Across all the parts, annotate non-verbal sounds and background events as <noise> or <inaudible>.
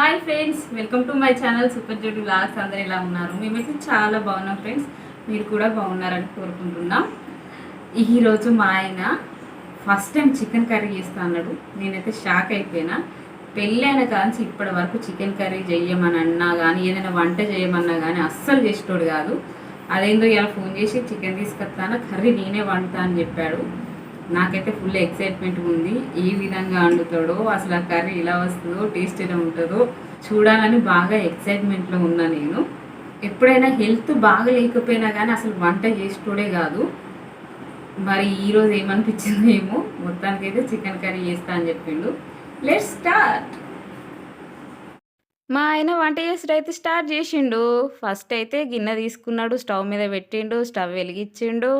Hi friends welcome to my channel super Jodi blogs అందరు ఎలా ఉన్నారు? మేమైతే చాలా బాగున్నాం ఫ్రెండ్స్. మీరు కూడా బాగున్నారని కోరుకుంటున్నాం. ఈరోజు మా ఆయన ఫస్ట్ టైం చికెన్ కర్రీ చేస్తా అన్నాడు. నేనైతే షాక్ అయిపోయినా. పెళ్ళైన కాంచి ఇప్పటి వరకు చికెన్ కర్రీ చేయమని అన్నా కానీ ఏదైనా వంట చేయమన్నా కానీ అస్సలు చేసేటోడు కాదు. అదేందో ఇలా ఫోన్ చేసి చికెన్ తీసుకొస్తాను కర్రీ నేనే వండుతా అని చెప్పాడు. నాకైతే ఫుల్ ఎక్సైట్మెంట్ ఉంది. ఏ విధంగా వండుతాడో అసలు ఆ కర్రీ ఎలా వస్తుందో టేస్ట్ ఎలా ఉంటుందో చూడాలని బాగా ఎక్సైట్మెంట్లో ఉన్నా నేను. ఎప్పుడైనా హెల్త్ బాగా లేకపోయినా కానీ అసలు వంట చేసేటోడే కాదు. మరి ఈరోజు ఏమనిపించిందో ఏమో మొత్తానికైతే చికెన్ కర్రీ చేస్తా అని చెప్పిండు. లెట్ స్టార్ట్ మా ఆయన వంట చేసుడు అయితే స్టార్ట్ చేసిండు. ఫస్ట్ అయితే గిన్నె తీసుకున్నాడు స్టవ్ మీద పెట్టిండు స్టవ్ వెలిగించిండు.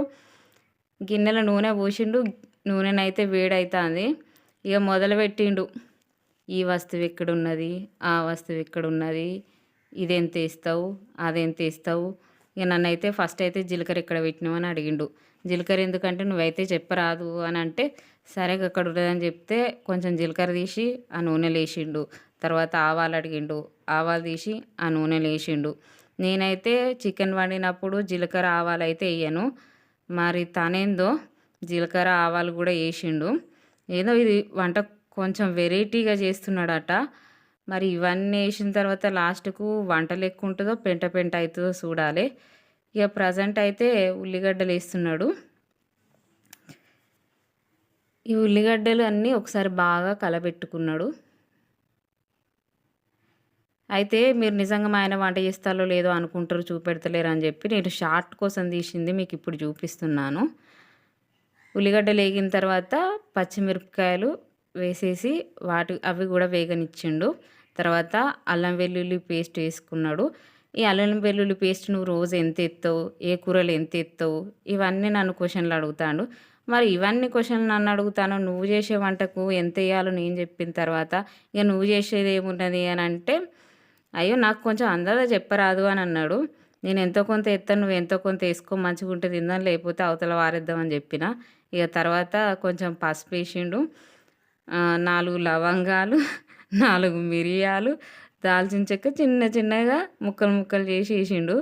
గిన్నెలో నూనె పోసిండు నూనెనైతే వేడవుతుంది ఇక మొదలు పెట్టిండు ఈ వస్తువు ఎక్కడ ఉన్నది ఆ వస్తువు ఎక్కడ ఉన్నది ఇదెంత వేస్తావు అదెంత తీస్తావు? ఇక నన్ను అయితే ఫస్ట్ అయితే జీలకర్ర ఎక్కడ అని అడిగిండు. జీలకర్ర ఎందుకంటే నువ్వైతే చెప్పరాదు అని అంటే సరే అక్కడ ఉన్నదని చెప్తే కొంచెం జీలకర్ర తీసి ఆ నూనె వేసిండు తర్వాత ఆవాలు అడిగిండు. ఆవాలు తీసి ఆ నూనె వేసిండు నేనైతే చికెన్ వండినప్పుడు జీలకర్ర ఆవాలు అయితే వేయను. మరి తనేందో జీలకర్ర ఆవాలు కూడా వేసిండు. ఏదో ఇది వంట కొంచెం వెరైటీగా చేస్తున్నాడట. మరి ఇవన్నీ వేసిన తర్వాత లాస్ట్కు వంట లెక్క ఉంటుందో పెంట పెంట అవుతుందో చూడాలి. ఇక ప్రజెంట్ అయితే ఉల్లిగడ్డలు వేస్తున్నాడు. ఈ ఉల్లిగడ్డలు అన్నీ ఒకసారి బాగా కలబెట్టుకున్నాడు. అయితే మీరు నిజంగా మా ఆయన వంట చేస్తారో లేదో అనుకుంటారు చూపెడతలేరు అని చెప్పి నేను షార్ట్ కోసం తీసింది మీకు ఇప్పుడు చూపిస్తున్నాను. ఉల్లిగడ్డలు వేగిన తర్వాత పచ్చిమిరపకాయలు వేసేసి వాటి అవి కూడా వేగనిచ్చిండు. తర్వాత అల్లం వెల్లుల్లి పేస్ట్ వేసుకున్నాడు. ఈ అల్లం వెల్లుల్లి పేస్ట్ నువ్వు రోజు ఎంత ఎత్తావు ఏ కూరలు ఎంత ఎత్తావు ఇవన్నీ నన్ను క్వశ్చన్లు అడుగుతాడు. మరి ఇవన్నీ క్వశ్చన్లు నన్ను అడుగుతాను నువ్వు చేసే వంటకు ఎంత వేయాలో నేను చెప్పిన తర్వాత ఇక నువ్వు చేసేది ఏమున్నది అని అంటే అయ్యో నాకు కొంచెం అందాజ చెప్పరాదు అని అన్నాడు. నేను ఎంతో కొంత ఎత్తాను నువ్వు ఎంతో కొంత వేసుకో మంచిగా ఉంటే తిందాను లేకపోతే అవతల వారేద్దామని చెప్పిన. ఇక తర్వాత కొంచెం పసుపు వేసిండు. నాలుగు లవంగాలు నాలుగు మిరియాలు దాల్చిన చెక్క చిన్న చిన్నగా ముక్కలు ముక్కలు చేసి వేసిండు.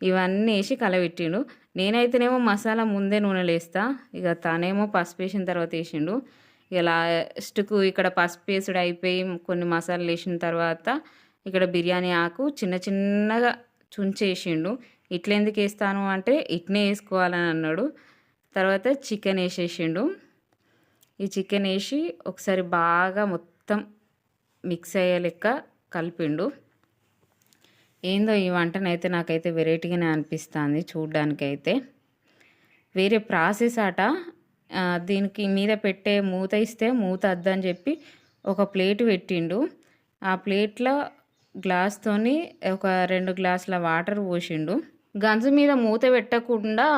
ఇవన్నీ వేసి కలబెట్టిండు. నేనైతేనేమో మసాలా ముందే నూనెలు వేస్తా ఇక తనేమో పసుపు వేసిన తర్వాత వేసిండు. ఇక లాస్ట్కు ఇక్కడ పసుపు వేసుడు అయిపోయి కొన్ని మసాలాలు వేసిన తర్వాత ఇక్కడ బిర్యానీ ఆకు చిన్న చిన్నగా చుంచేసిండు. ఇట్లెందుకు వేస్తాను అంటే ఇట్నే వేసుకోవాలని అన్నాడు. తర్వాత చికెన్ వేసేసిండు. ఈ చికెన్ వేసి ఒకసారి బాగా మొత్తం మిక్స్ అయ్యే లెక్క కలిపిండు. ఏందో ఈ వంటనైతే నాకైతే వెరైటీగానే అనిపిస్తుంది చూడ్డానికైతే. వేరే ప్రాసెస్ అట దీనికి మీద పెట్టే మూత ఇస్తే మూత వద్దని చెప్పి ఒక ప్లేట్ పెట్టిండు. ఆ ప్లేట్లో గ్లాస్తోని ఒక రెండు గ్లాసుల వాటర్ పోసిండు. గంజు మీద మూత పెట్టకుండా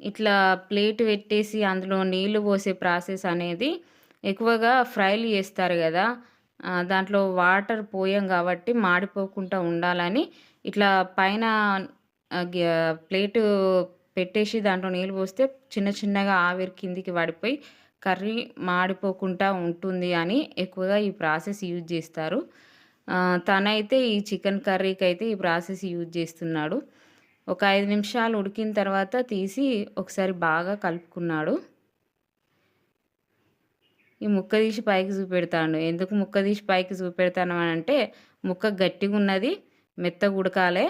ఇట్లా ప్లేట్ పెట్టేసి అందులో నీళ్ళు పోసే ప్రాసెస్ అనేది ఎక్కువగా ఫ్రైలు చేస్తారు కదా. దాంట్లో వాటర్ పోయాం కాబట్టి మాడిపోకుండా ఉండాలని ఇట్లా పైన ప్లేటు పెట్టేసి దాంట్లో నీళ్ళు పోస్తే చిన్న చిన్నగా ఆవిరి కిందికి పడిపోయి కర్రీ మాడిపోకుండా ఉంటుంది అని ఎక్కువగా ఈ ప్రాసెస్ యూజ్ చేస్తారు. తనైతే ఈ చికెన్ కర్రీకి అయితే ఈ ప్రాసెస్ యూజ్ చేస్తున్నాడు. ఒక ఐదు నిమిషాలు ఉడికిన తర్వాత తీసి ఒకసారి బాగా కలుపుకున్నాడు. ఈ ముక్క తీసి పైకి చూపెడతాడు. ఎందుకు ముక్క తీసి పైకి చూపెడతాను అని అంటే ముక్క గట్టిగా ఉన్నది మెత్తగా ఉడకాలే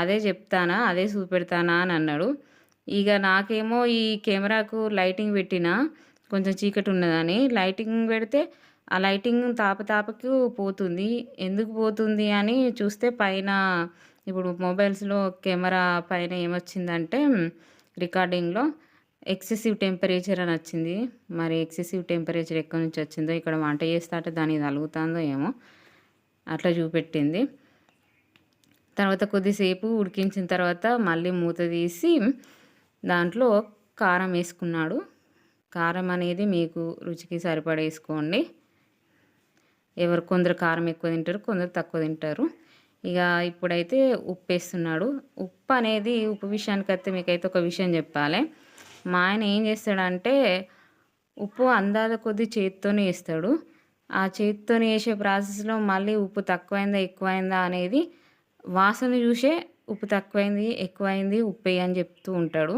అదే చెప్తానా అదే చూపెడతానా అని అన్నాడు. ఇక నాకేమో ఈ కెమెరాకు లైటింగ్ పెట్టిన కొంచెం చీకటి ఉన్నదని. లైటింగ్ పెడితే ఆ లైటింగ్ తాపతాపకు పోతుంది. ఎందుకు పోతుంది అని చూస్తే పైన ఇప్పుడు మొబైల్స్లో కెమెరా పైన ఏమొచ్చిందంటే రికార్డింగ్లో ఎక్సెసివ్ టెంపరేచర్ అని వచ్చింది. మరి ఎక్సెసివ్ టెంపరేచర్ ఎక్కడి నుంచి వచ్చిందో ఇక్కడ వంట చేస్తే అంటే దానికి తలుగుతుందో ఏమో అట్లా చూపెట్టింది. తర్వాత కొద్దిసేపు ఉడికించిన తర్వాత మళ్ళీ మూత తీసి దాంట్లో కారం వేసుకున్నాడు. కారం అనేది మీకు రుచికి సరిపడేసుకోండి. వేసుకోండి ఎవరు కొందరు కారం ఎక్కువ తింటారు కొందరు తక్కువ తింటారు. ఇక ఇప్పుడైతే ఉప్పు వేస్తున్నాడు ఉప్పు అనేది ఉప్పు విషయానికి వస్తే మీకైతే ఒక విషయం చెప్పాలి. మా ఆయన ఏం చేస్తాడంటే ఉప్పు అందాల కొద్దీ చేతితోనే వేస్తాడు. ఆ చేతితోనే వేసే ప్రాసెస్లో మళ్ళీ ఉప్పు తక్కువైందా ఎక్కువైందా అనేది వాసన చూసే ఉప్పు తక్కువైంది ఎక్కువైంది ఉప్పు అని చెప్తూ ఉంటాడు.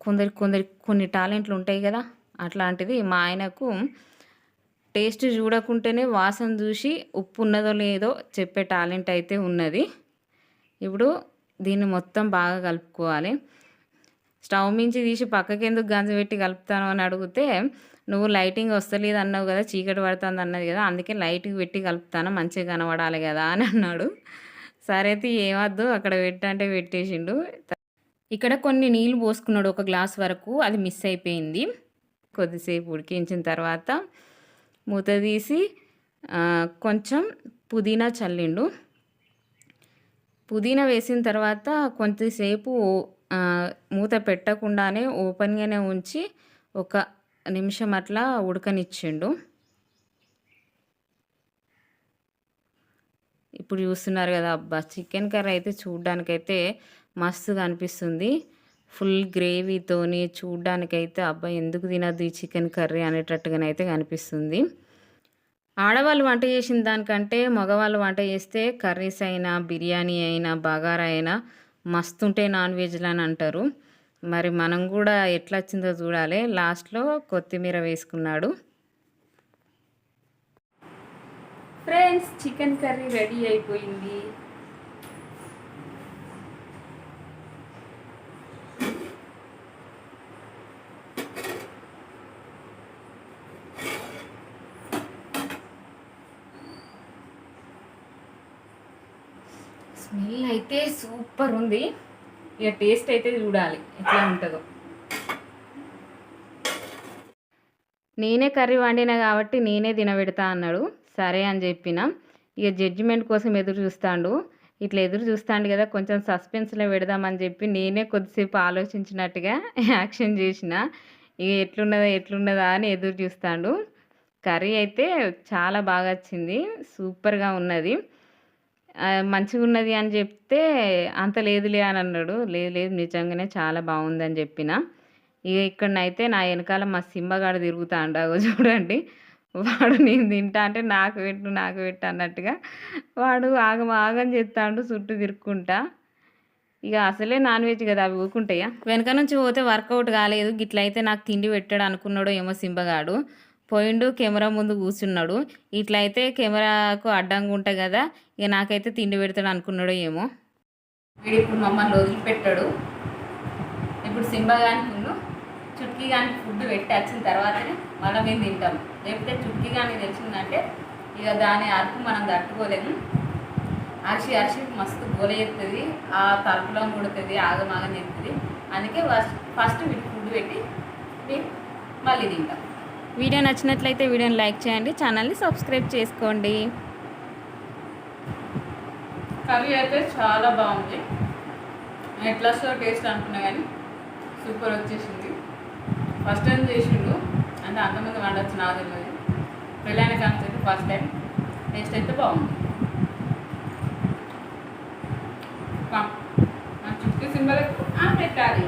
కొందరికి కొందరికి కొన్ని టాలెంట్లు ఉంటాయి కదా అట్లాంటిది మా ఆయనకు టేస్ట్ చూడకుంటేనే వాసన చూసి ఉప్పు ఉన్నదో లేదో చెప్పే టాలెంట్ అయితే ఉన్నది. ఇప్పుడు దీన్ని మొత్తం బాగా కలుపుకోవాలి. స్టవ్ మించి తీసి పక్కకి ఎందుకు గంజ పెట్టి కలుపుతాను అని అడిగితే నువ్వు లైటింగ్ వస్తలేదు అన్నావు కదా చీకటి పడుతుంది అన్నది కదా అందుకే లైట్కి పెట్టి కలుపుతాను మంచిగా కనబడాలి కదా అని అన్నాడు. సరే అయితే ఏమద్దు అక్కడ పెట్టంటే పెట్టేసిండు. ఇక్కడ కొన్ని నీళ్ళు పోసుకున్నాడు ఒక గ్లాస్ వరకు అది మిస్ అయిపోయింది. కొద్దిసేపు ఉడికించిన తర్వాత మూత తీసి కొంచెం పుదీనా చల్లిండు. పుదీనా వేసిన తర్వాత కొంతసేపు మూత పెట్టకుండానే ఓపెన్గానే ఉంచి ఒక నిమిషం అట్లా ఉడకనిచ్చిండు. ఇప్పుడు చూస్తున్నారు కదా అబ్బా! చికెన్ కర్రీ అయితే చూడ్డానికైతే మస్తుగా అనిపిస్తుంది. ఫుల్ గ్రేవీతోని చూడ్డానికైతే అబ్బాయి ఎందుకు తినద్దు ఈ చికెన్ కర్రీ అనేటట్టుగానైతే కనిపిస్తుంది. ఆడవాళ్ళు వంట చేసిన దానికంటే మగవాళ్ళు వంట చేస్తే కర్రీస్ అయినా బిర్యానీ అయినా బగారా అయినా మస్తుంటే నాన్ వెజ్లు అని అంటారు. మరి మనం కూడా ఎట్లా వచ్చిందో చూడాలి. లాస్ట్లో కొత్తిమీర వేసుకున్నాడు. ఫ్రెండ్స్ చికెన్ కర్రీ రెడీ అయిపోయింది. స్మెల్ అయితే సూపర్ ఉంది. ఇక టేస్ట్ అయితే చూడాలి ఎట్లా ఉంటుందో. నేనే కర్రీ వండినా కాబట్టి నేనే తినబెడతా అన్నాడు. సరే అని చెప్పిన. ఇక జడ్జిమెంట్ కోసం ఎదురు చూస్తాడు. ఇట్లా ఎదురు చూస్తాడు కదా కొంచెం సస్పెన్స్లో పెడదామని చెప్పి నేనే కొద్దిసేపు ఆలోచించినట్టుగా <laughs> యాక్షన్ చేసిన. ఇక ఎట్లున్నదా ఎట్లున్నదా అని ఎదురు చూస్తాడు. కర్రీ అయితే చాలా బాగా వచ్చింది. సూపర్గా ఉన్నది. మంచిగా ఉన్నది అని చెప్తే అంత లేదులే అని అన్నాడు. లేదు లేదు నిజంగానే చాలా బాగుందని చెప్పిన. ఇక ఇక్కడనైతే నా వెనకాల మా సింబగాడు తిరుగుతా అంటాగో చూడండి. వాడు నేను తింటా అంటే నాకు పెట్టు నాకు పెట్టు అన్నట్టుగా వాడు ఆగం ఆగం చేస్తాడు చుట్టూ తిరుక్కుంటా. ఇక అసలే నాన్ వెజ్ కదా అవి ఊకుంటాయా వెనక నుంచి పోతే వర్కౌట్ కాలేదు. గిట్లయితే నాకు తిండి పెట్టాడు అనుకున్నాడో ఏమో సింబగాడు. పోయిండు కెమెరా ముందు కూర్చున్నాడు. ఇట్లా అయితే కెమెరాకు అడ్డంగా ఉంటాయి కదా ఇక నాకైతే తిండి పెడతాడు అనుకున్నాడో ఏమో. వీడు ఇప్పుడు మమ్మల్ని వదిలిపెట్టాడు. ఇప్పుడు సింబా కానీ ముందు చుట్కీ కానీ ఫుడ్ పెట్టి వచ్చిన తర్వాతనే మళ్ళీ మేము తింటాం. లేకపోతే చుట్కీ కానీ తెలిసిందంటే ఇక దాని అరుపు మనం తట్టుకోలేము. అరిసి అరిసి మస్తు గోలెత్తుంది ఆ తలుపులో ముడుతుంది ఆగమాగం చెప్తుంది అందుకే ఫస్ట్ ఫస్ట్ వీటికి ఫుడ్ పెట్టి మళ్ళీ తింటాం. వీడియో నచ్చినట్లయితే వీడియోని లైక్ చేయండి ఛానల్ని సబ్స్క్రైబ్ చేసుకోండి. కర్రీ అయితే చాలా బాగుంది. ఎట్లా సో టేస్ట్ అనుకున్నా కానీ సూపర్ వచ్చేసింది. ఫస్ట్ టైం చేసిండు అంటే అంతమంది వండొచ్చు నాకు తెలియదు. పెళ్ళైన కానీ ఫస్ట్ టైం. టేస్ట్ అయితే బాగుంది. చుట్టూ సింబల్ పెట్టాలి.